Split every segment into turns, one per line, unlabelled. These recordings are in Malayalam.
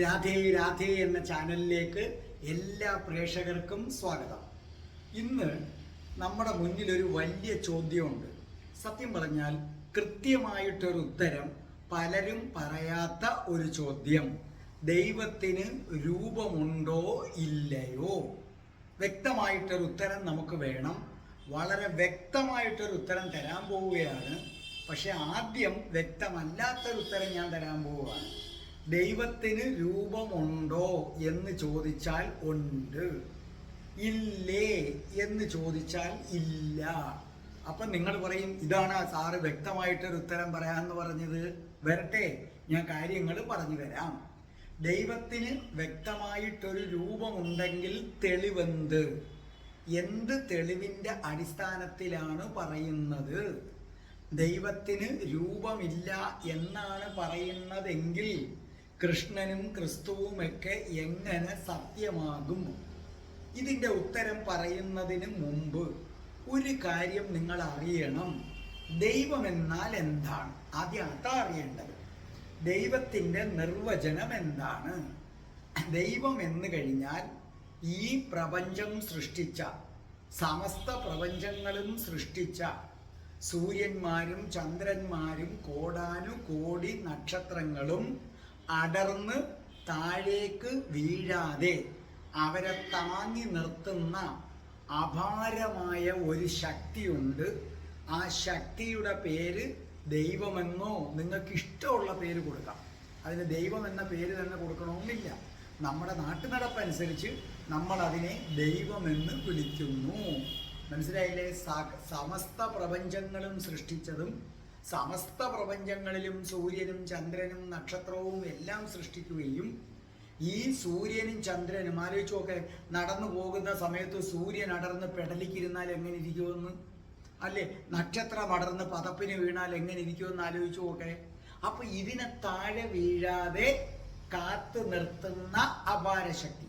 രാധേ രാധേ എന്ന ചാനലിലേക്ക് എല്ലാ പ്രേക്ഷകർക്കും സ്വാഗതം. ഇന്ന് നമ്മുടെ മുന്നിൽ ഒരു വലിയ ചോദ്യമുണ്ട്. സത്യം പറഞ്ഞാൽ കൃത്യമായിട്ടൊരു ഉത്തരം പലരും പറയാത്ത ഒരു ചോദ്യം. ദൈവത്തിന് രൂപമുണ്ടോ ഇല്ലയോ? വ്യക്തമായിട്ടൊരു ഉത്തരം നമുക്ക് വേണം. വളരെ വ്യക്തമായിട്ടൊരു ഉത്തരം തരാൻ പോവുകയാണ്. പക്ഷെ ആദ്യം വ്യക്തമല്ലാത്തൊരു ഉത്തരം ഞാൻ തരാൻ പോവുകയാണ്. ദൈവത്തിന് രൂപമുണ്ടോ എന്ന് ചോദിച്ചാൽ ഉണ്ട്. ഇല്ലേ എന്ന് ചോദിച്ചാൽ ഇല്ല. അപ്പം നിങ്ങൾ പറയും ഇതാണ് സാറ് വ്യക്തമായിട്ടൊരു ഉത്തരം പറയാമെന്ന് പറഞ്ഞത്. വരട്ടെ ഞാൻ കാര്യങ്ങൾ പറഞ്ഞു തരാം. ദൈവത്തിന് വ്യക്തമായിട്ടൊരു രൂപമുണ്ടെങ്കിൽ തെളിവെന്ത്? എന്ത് തെളിവിന്റെ അടിസ്ഥാനത്തിലാണ് പറയുന്നത്? ദൈവത്തിന് രൂപമില്ല എന്നാണ് പറയുന്നതെങ്കിൽ കൃഷ്ണനും ക്രിസ്തുവുമൊക്കെ എങ്ങനെ സത്യമാകും? ഇതിന്റെ ഉത്തരം പറയുന്നതിന് മുമ്പ് ഒരു കാര്യം നിങ്ങൾ അറിയണം ദൈവം എന്നാൽ എന്താണ്? ആദ്യം അതാ അറിയേണ്ടത്. ദൈവത്തിന്റെ നിർവചനം എന്താണ്? ദൈവം എന്ന് കഴിഞ്ഞാൽ ഈ പ്രപഞ്ചം സൃഷ്ടിച്ച സമസ്ത പ്രപഞ്ചങ്ങളും സൃഷ്ടിച്ച സൂര്യന്മാരും ചന്ദ്രന്മാരും കോടാനുകോടി നക്ഷത്രങ്ങളും അടർന്ന് താഴേക്ക് വീഴാതെ അവരെ താങ്ങി നിർത്തുന്ന അപാരമായ ഒരു ശക്തിയുണ്ട്. ആ ശക്തിയുടെ പേര് ദൈവമെന്നോ നിങ്ങൾക്ക് ഇഷ്ടമുള്ള പേര് കൊടുക്കാം. അതിന് ദൈവം എന്ന പേര് തന്നെ കൊടുക്കണമെന്നില്ല. നമ്മുടെ നാട്ടു നടപ്പനുസരിച്ച് നമ്മൾ അതിനെ ദൈവമെന്ന് വിളിക്കുന്നു. മനസ്സിലായില്ലേ? സമസ്ത പ്രപഞ്ചങ്ങളും സൃഷ്ടിച്ചതും സമസ്ത പ്രപഞ്ചങ്ങളിലും സൂര്യനും ചന്ദ്രനും നക്ഷത്രവും എല്ലാം സൃഷ്ടിക്കുകയും ഈ സൂര്യനും ചന്ദ്രനും ആലോചിച്ച് നോക്കെ നടന്നു പോകുന്ന സമയത്ത് സൂര്യൻ അടർന്ന് പെടലിക്കിരുന്നാൽ എങ്ങനെ ഇരിക്കുമെന്ന്? അല്ലേ? നക്ഷത്രം അടർന്ന് പതപ്പിന് വീണാൽ എങ്ങനെ ഇരിക്കുമെന്ന് ആലോചിച്ച് നോക്കെ. അപ്പൊ ഇതിനെ താഴെ വീഴാതെ കാത്തു നിർത്തുന്ന അപാരശക്തി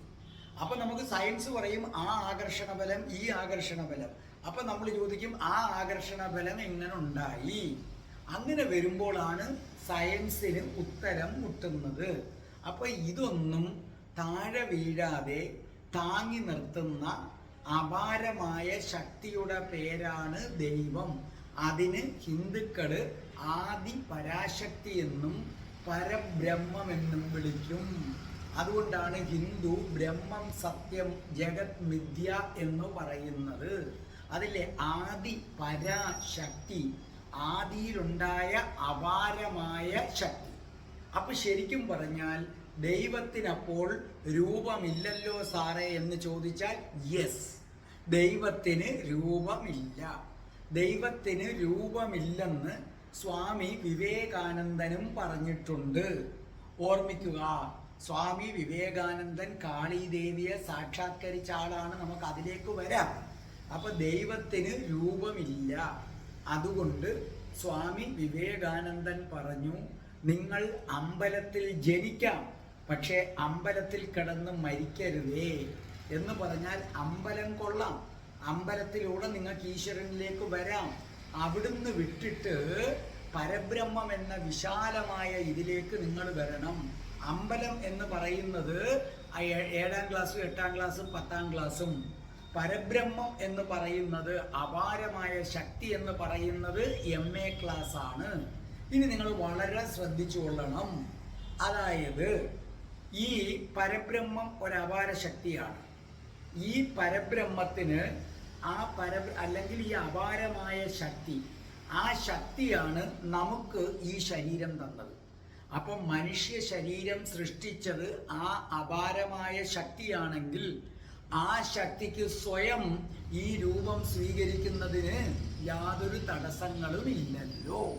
അപ്പൊ നമുക്ക് സയൻസ് പറയും ആ ആകർഷണ ബലം ഈ ആകർഷണ ബലം. അപ്പൊ നമ്മൾ ചോദിക്കും ആ ആകർഷണ ബലം എങ്ങനെ ഉണ്ടായി? അങ്ങനെ വരുമ്പോഴാണ് സയൻസിന് ഉത്തരം മുട്ടുന്നത്. അപ്പോൾ ഇതൊന്നും താഴെ വീഴാതെ താങ്ങി നിർത്തുന്ന അപാരമായ ശക്തിയുടെ പേരാണ് ദൈവം. അതിന് ഹിന്ദുക്കൾ ആദി പരാശക്തി എന്നും പരബ്രഹ്മമെന്നും വിളിക്കും. അതുകൊണ്ടാണ് ഹിന്ദു ബ്രഹ്മം സത്യം ജഗത് മിഥ്യ എന്ന് പറയുന്നത്. അതിലെ ആദി പരാശക്തി ആദിയിലുണ്ടായ അപാരമായ ശക്തി. അപ്പൊ ശരിക്കും പറഞ്ഞാൽ ദൈവത്തിനപ്പോൾ രൂപമില്ലല്ലോ സാറേ എന്ന് ചോദിച്ചാൽ യെസ്. ദൈവത്തിന് രൂപമില്ല. ദൈവത്തിന് രൂപമില്ലെന്ന് സ്വാമി വിവേകാനന്ദനും പറഞ്ഞിട്ടുണ്ട്. ഓർമ്മിക്കുക സ്വാമി വിവേകാനന്ദൻ കാളീദേവിയെ സാക്ഷാത്കരിച്ച ആളാണ്. നമുക്ക് അതിലേക്ക് വരാം. അപ്പൊ ദൈവത്തിന് രൂപമില്ല. അതുകൊണ്ട് സ്വാമി വിവേകാനന്ദൻ പറഞ്ഞു നിങ്ങൾ അമ്പലത്തിൽ ജനിക്കാം പക്ഷേ അമ്പലത്തിൽ കിടന്ന് മരിക്കരുതേ എന്ന് പറഞ്ഞാൽ അമ്പലം കൊള്ളാം. അമ്പലത്തിലൂടെ നിങ്ങൾക്ക് ഈശ്വരനിലേക്ക് വരാം. അവിടുന്ന് വിട്ടിട്ട് പരബ്രഹ്മം എന്ന വിശാലമായ ഇതിലേക്ക് നിങ്ങൾ വരണം. അമ്പലം എന്ന് പറയുന്നത് ഏഴാം ക്ലാസ്സും എട്ടാം ക്ലാസ്സും പത്താം ക്ലാസ്സും. പരബ്രഹ്മം എന്ന് പറയുന്നത് അപാരമായ ശക്തി എന്ന് പറയുന്നത് എം എ ക്ലാസ് ആണ്. ഇനി നിങ്ങൾ വളരെ ശ്രദ്ധിച്ചു കൊള്ളണം. അതായത് ഈ പരബ്രഹ്മം ഒരു അപാര ശക്തിയാണ്. ഈ പരബ്രഹ്മത്തിന് ആ പര അല്ലെങ്കിൽ ഈ അപാരമായ ശക്തി ആ ശക്തിയാണ് നമുക്ക് ഈ ശരീരം തന്നത്. അപ്പം മനുഷ്യ ശരീരം സൃഷ്ടിച്ചത് ആ അപാരമായ ശക്തിയാണെങ്കിൽ ആ ശക്തിക്ക് സ്വയം ഈ രൂപം സ്വീകരിക്കുന്നതിന് യാതൊരു തടസ്സങ്ങളും ഇല്ലല്ലോ.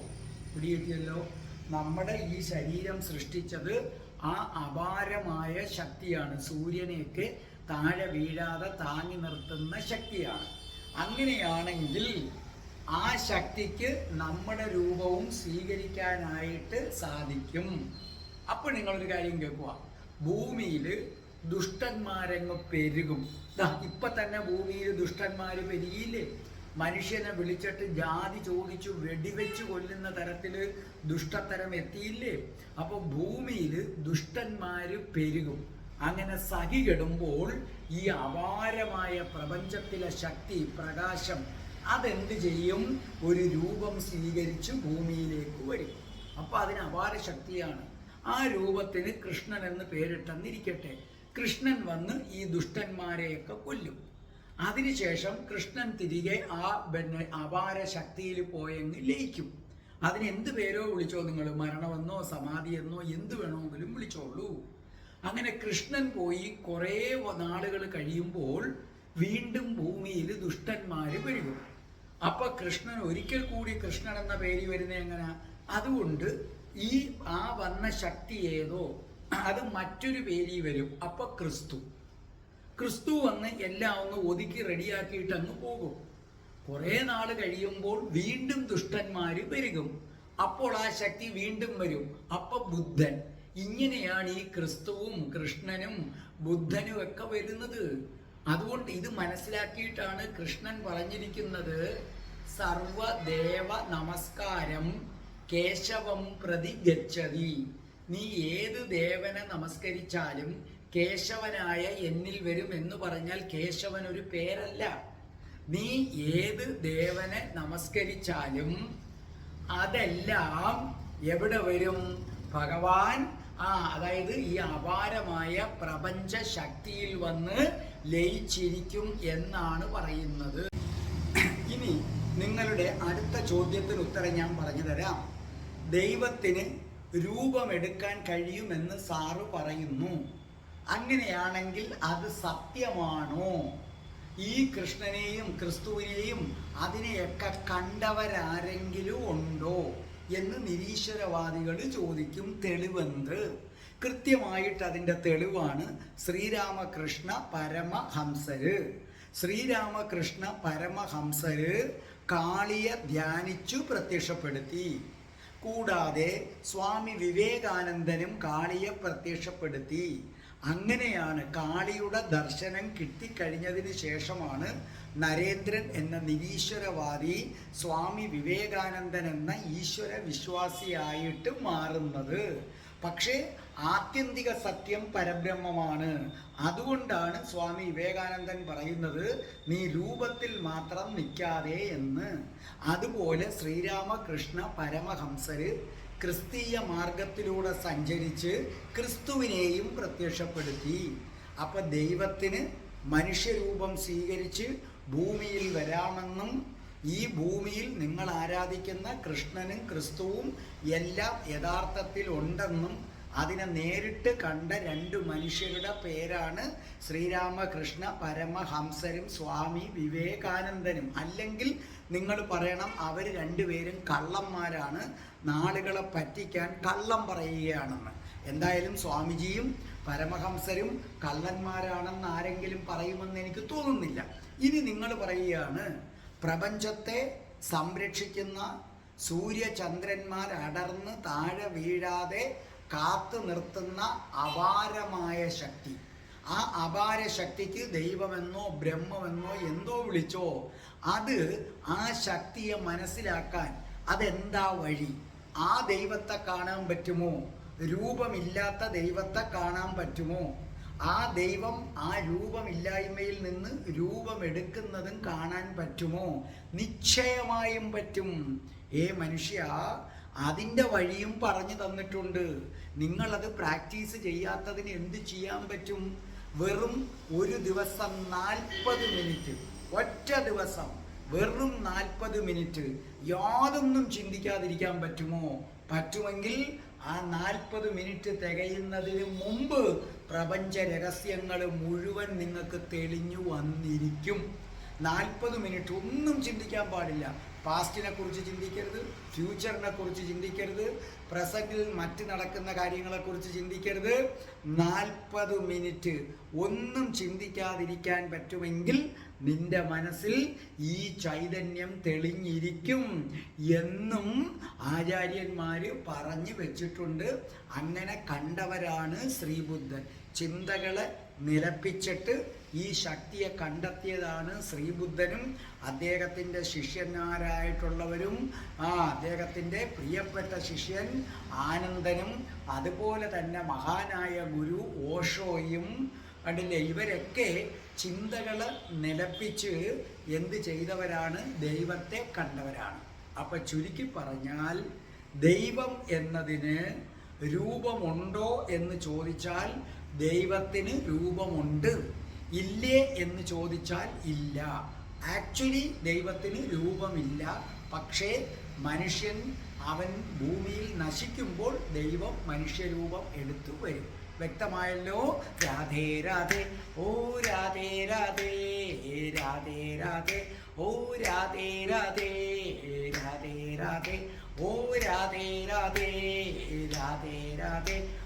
പിടികിട്ടിയല്ലോ? നമ്മുടെ ഈ ശരീരം സൃഷ്ടിച്ചത് ആ അപാരമായ ശക്തിയാണ്. സൂര്യനെയൊക്കെ താഴെ വീഴാതെ താങ്ങി നിർത്തുന്ന ശക്തിയാണ്. അങ്ങനെയാണെങ്കിൽ ആ ശക്തിക്ക് നമ്മുടെ രൂപവും സ്വീകരിക്കാനായിട്ട് സാധിക്കും. അപ്പോൾ നിങ്ങളൊരു കാര്യം കേൾക്കുക. ഭൂമിയിൽ ദുഷ്ടന്മാരങ്ങ് പെരുകും. ഇപ്പൊ തന്നെ ഭൂമിയിൽ ദുഷ്ടന്മാര് പെരുകിയില്ലേ? മനുഷ്യനെ വിളിച്ചിട്ട് ജാതി ചോദിച്ചു വെടിവെച്ച് കൊല്ലുന്ന തരത്തിൽ ദുഷ്ടത്തരം എത്തിയില്ലേ? അപ്പൊ ഭൂമിയിൽ ദുഷ്ടന്മാര് പെരുകും. അങ്ങനെ സഹി കെടുമ്പോൾ ഈ അപാരമായ പ്രപഞ്ചത്തിലെ ശക്തി പ്രകാശം അതെന്ത് ചെയ്യും? ഒരു രൂപം സ്വീകരിച്ച് ഭൂമിയിലേക്ക് വരും. അപ്പൊ അതിന് അപാര ശക്തിയാണ്. ആ രൂപത്തിന് കൃഷ്ണൻ എന്ന് പേരിട്ടെന്നിരിക്കട്ടെ. കൃഷ്ണൻ വന്ന് ഈ ദുഷ്ടന്മാരെയൊക്കെ കൊല്ലും. അതിനുശേഷം കൃഷ്ണൻ തിരികെ ആ പിന്നെ അപാര ശക്തിയിൽ പോയെന്ന് ലയിക്കും. അതിന് എന്ത് പേരോ വിളിച്ചോ നിങ്ങൾ മരണമെന്നോ സമാധിയെന്നോ എന്ത് വേണമെങ്കിലും വിളിച്ചോളൂ. അങ്ങനെ കൃഷ്ണൻ പോയി കുറേ നാളുകൾ കഴിയുമ്പോൾ വീണ്ടും ഭൂമിയിൽ ദുഷ്ടന്മാർ പെരുകും. അപ്പൊ കൃഷ്ണൻ ഒരിക്കൽ കൂടി കൃഷ്ണൻ എന്ന പേര് വരുന്നത് എങ്ങനെ? അതുകൊണ്ട് ഈ ആ വന്ന ശക്തി ഏതോ അത് മറ്റൊരു വേലി വരും. അപ്പൊ ക്രിസ്തു. ക്രിസ്തു വന്ന് എല്ലാം ഒന്ന് ഒതുക്കി റെഡിയാക്കിയിട്ട് അങ്ങ് പോകും. കുറെ നാൾ കഴിയുമ്പോൾ വീണ്ടും ദുഷ്ടന്മാർ പെരുകും. അപ്പോൾ ആ ശക്തി വീണ്ടും വരും. അപ്പൊ ബുദ്ധൻ. ഇങ്ങനെയാണ് ഈ ക്രിസ്തുവും കൃഷ്ണനും ബുദ്ധനും ഒക്കെ വരുന്നത്. അതുകൊണ്ട് ഇത് മനസ്സിലാക്കിയിട്ടാണ് കൃഷ്ണൻ പറഞ്ഞിരിക്കുന്നത് സർവദേവ നമസ്കാരം കേശവം പ്രതി ഗച്ഛതി. നീ ഏത് ദേവനെ നമസ്കരിച്ചാലും കേശവനായ എന്നിൽ വരും എന്ന് പറഞ്ഞാൽ കേശവൻ ഒരു പേരല്ല. നീ ഏത് ദേവനെ നമസ്കരിച്ചാലും അതെല്ലാം എവിടെ വരും? ഭഗവാൻ ആ അതായത് ഈ അപാരമായ പ്രപഞ്ച ശക്തിയിൽ വന്ന് ലയിച്ചിരിക്കും എന്നാണ് പറയുന്നത്. ഇനി നിങ്ങളുടെ അടുത്ത ചോദ്യത്തിന് ഉത്തരം ഞാൻ പറഞ്ഞു തരാം. ദൈവത്തിന് രൂപമെടുക്കാൻ കഴിയുമെന്ന് സാറ് പറയുന്നു. അങ്ങനെയാണെങ്കിൽ അത് സത്യമാണോ? ഈ കൃഷ്ണനെയും ക്രിസ്തുവിനെയും അതിനെയൊക്കെ കണ്ടവരാരെങ്കിലും ഉണ്ടോ എന്ന് നിരീശ്വരവാദികൾ ചോദിക്കും തെളിവെന്ത്. കൃത്യമായിട്ട് അതിന്റെ തെളിവാണ് ശ്രീരാമകൃഷ്ണ പരമഹംസര്. ശ്രീരാമകൃഷ്ണ പരമഹംസര് കാളിയെ ധ്യാനിച്ചു പ്രത്യക്ഷപ്പെടുത്തി. കൂടാതെ സ്വാമി വിവേകാനന്ദനും കാളിയെ പ്രത്യക്ഷപ്പെടുത്തി. അങ്ങനെയാണ് കാളിയുടെ ദർശനം കിട്ടിക്കഴിഞ്ഞതിന് ശേഷമാണ് നരേന്ദ്രൻ എന്ന നിരീശ്വരവാദി സ്വാമി വിവേകാനന്ദൻ എന്ന ഈശ്വര വിശ്വാസിയായിട്ട് മാറുന്നത്. പക്ഷേ ആത്യന്തിക സത്യം പരബ്രഹ്മമാണ്. അതുകൊണ്ടാണ് സ്വാമി വിവേകാനന്ദൻ പറയുന്നത് നീ രൂപത്തിൽ മാത്രം നിൽക്കാതെ എന്ന്. അതുപോലെ ശ്രീരാമകൃഷ്ണ പരമഹംസര് ക്രിസ്തീയ മാർഗത്തിലൂടെ സഞ്ചരിച്ച് ക്രിസ്തുവിനെയും പ്രത്യക്ഷപ്പെടുത്തി. അപ്പൊ ദൈവത്തിന് മനുഷ്യരൂപം സ്വീകരിച്ച് ഭൂമിയിൽ വരാമെന്നും ഈ ഭൂമിയിൽ നിങ്ങൾ ആരാധിക്കുന്ന കൃഷ്ണനും ക്രിസ്തുവും എല്ലാം യഥാർത്ഥത്തിൽ ഉണ്ടെന്നും അതിനെ നേരിട്ട് കണ്ട രണ്ട് മനുഷ്യരുടെ പേരാണ് ശ്രീരാമകൃഷ്ണ പരമഹംസരും സ്വാമി വിവേകാനന്ദനും. അല്ലെങ്കിൽ നിങ്ങൾ പറയണം അവർ രണ്ടുപേരും കള്ളന്മാരാണ് നാളുകളെ പറ്റിക്കാൻ കള്ളം പറയുകയാണെന്ന്. എന്തായാലും സ്വാമിജിയും പരമഹംസരും കള്ളന്മാരാണെന്ന് ആരെങ്കിലും പറയുമെന്ന് എനിക്ക് തോന്നുന്നില്ല. ഇനി നിങ്ങൾ പറയുകയാണ് പ്രപഞ്ചത്തെ സംരക്ഷിക്കുന്ന സൂര്യചന്ദ്രന്മാർ അടർന്ന് താഴെ വീഴാതെ കാത്തു നിർത്തുന്ന അപാരമായ ശക്തി. ആ അപാര ശക്തിക്ക് ദൈവമെന്നോ ബ്രഹ്മമെന്നോ എന്തോ വിളിച്ചോ അത് ആ ശക്തിയെ മനസ്സിലാക്കാൻ അതെന്താ വഴി? ആ ദൈവത്തെ കാണാൻ പറ്റുമോ? രൂപമില്ലാത്ത ദൈവത്തെ കാണാൻ പറ്റുമോ? ആ ദൈവം ആ രൂപമില്ലായ്മയിൽ നിന്ന് രൂപമെടുക്കുന്നതും കാണാൻ പറ്റുമോ? നിശ്ചയമായും പറ്റും. ഏ മനുഷ്യ അതിന്റെ വഴിയും പറഞ്ഞു തന്നിട്ടുണ്ട്. നിങ്ങളത് പ്രാക്ടീസ് ചെയ്യാത്തതിന് എന്ത് ചെയ്യാൻ പറ്റും? വെറും ഒരു ദിവസം നാൽപ്പത് മിനിറ്റ്. ഒറ്റ ദിവസം. വെറും നാൽപ്പത് മിനിറ്റ്. യാതൊന്നും ചിന്തിക്കാതിരിക്കാൻ പറ്റുമോ? പറ്റുമെങ്കിൽ ആ നാൽപ്പത് മിനിറ്റ് തികയുന്നതിന് മുമ്പ് പ്രപഞ്ച രഹസ്യങ്ങൾ മുഴുവൻ നിങ്ങൾക്ക് തെളിഞ്ഞു വന്നിരിക്കും. നാൽപ്പത് മിനിറ്റ് ഒന്നും ചിന്തിക്കാൻ പാടില്ല. പാസ്റ്റിനെ കുറിച്ച് ചിന്തിക്കരുത് ഫ്യൂച്ചറിനെ കുറിച്ച് ചിന്തിക്കരുത് പ്രസന്റിൽ മറ്റ് നടക്കുന്ന കാര്യങ്ങളെ കുറിച്ച് ചിന്തിക്കരുത്. നാൽപ്പത് മിനിറ്റ് ഒന്നും ചിന്തിക്കാതിരിക്കാൻ പറ്റുമെങ്കിൽ നിന്റെ മനസ്സിൽ ഈ ചൈതന്യം തെളിഞ്ഞിരിക്കും എന്നും ആചാര്യന്മാർ പറഞ്ഞു വെച്ചിട്ടുണ്ട്. അങ്ങനെ കണ്ടവരാണ് ശ്രീബുദ്ധൻ. ചിന്തകളെ നിലപ്പിച്ചിട്ട് ഈ ശക്തിയെ കണ്ടെത്തിയതാണ് ശ്രീബുദ്ധനും അദ്ദേഹത്തിന്റെ ശിഷ്യന്മാരായിട്ടുള്ളവരും ആ അദ്ദേഹത്തിന്റെ പ്രിയപ്പെട്ട ശിഷ്യൻ ആനന്ദനും അതുപോലെ തന്നെ മഹാനായ ഗുരു ഓഷോയും കണ്ടില്ലേ? ഇവരൊക്കെ ചിന്തകൾ നിലപ്പിച്ച് എന്ത് ചെയ്തവരാണ്? ദൈവത്തെ കണ്ടവരാണ്. അപ്പം ചുരുക്കി പറഞ്ഞാൽ ദൈവം എന്നതിന് രൂപമുണ്ടോ എന്ന് ചോദിച്ചാൽ ദൈവത്തിന് രൂപമുണ്ട്. ഇല്ലേ എന്ന് ചോദിച്ചാൽ ഇല്ല. ആക്ച്വലി ദൈവത്തിന് രൂപമില്ല. പക്ഷേ മനുഷ്യൻ അവൻ ഭൂമിയിൽ നശിക്കുമ്പോൾ ദൈവം മനുഷ്യരൂപം എടുത്തു വരും. വ്യക്തമായല്ലോ? രാധേ രാധേ. ഓ രാധേ രാധേ. രാധേ രാധേ. ഓ രാധേ രാധേ. രാധേ രാധേ. ഓ രാധേ രാധേ. രാധേ രാധേ.